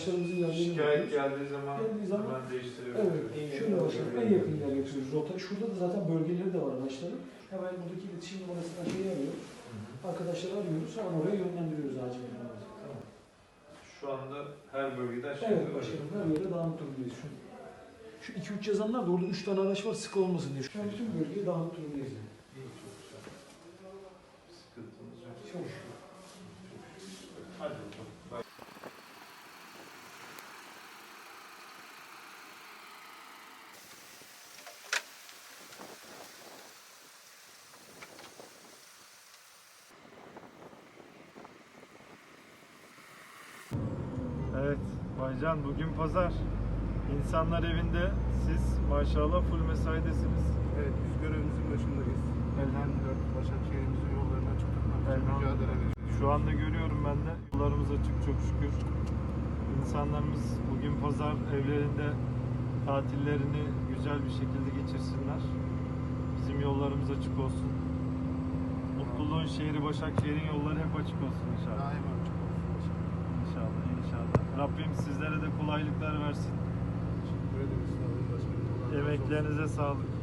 Araçlarımızın yerlerini Şikayet geldiği zaman Geldiği zaman- hemen değiştiriyoruz. Evet, şöyle başlayalım. En yakın yer yapıyoruz rota. Şurada da zaten bölgeleri de var araçların. Hemen buradaki iletişim numarasından şeyi arıyoruz. Arkadaşları arıyoruz. Hemen oraya yönlendiriyoruz acil durumlarda. Şu anda her bölgeden şey Evet başkanım her yere dağınık durumdayız şu an. Şu 2-3 yazanlar da orada 3 tane araç var sık olmasın diye. Şu an bütün bölgeye dağınık durumdayız. yani. İyi, çok güzel. Sıkıntımız yok. Çok şükür. Hadi bakalım. Bak. Evet, Baycan bugün pazar. İnsanlar evinde, siz maşallah full mesaidesiniz. Evet, biz görevimizin başındayız. Elhamdülillah Başakşehir'imizin yollarına çıktık. Elhamdülillah. Mücadele ediyoruz. Şu anda görüyorum ben de. Yollarımız açık çok şükür. İnsanlarımız bugün pazar evlerinde tatillerini güzel bir şekilde geçirsinler. Bizim yollarımız açık olsun. Mutluluğun şehri Başakşehir'in yolları hep açık olsun inşallah. Daima açık olsun başkanım. İnşallah, inşallah. Rabbim sizlere de kolaylıklar versin. Teşekkür ederiz. Sağ olun başkanım. Emeklerinize sağlık.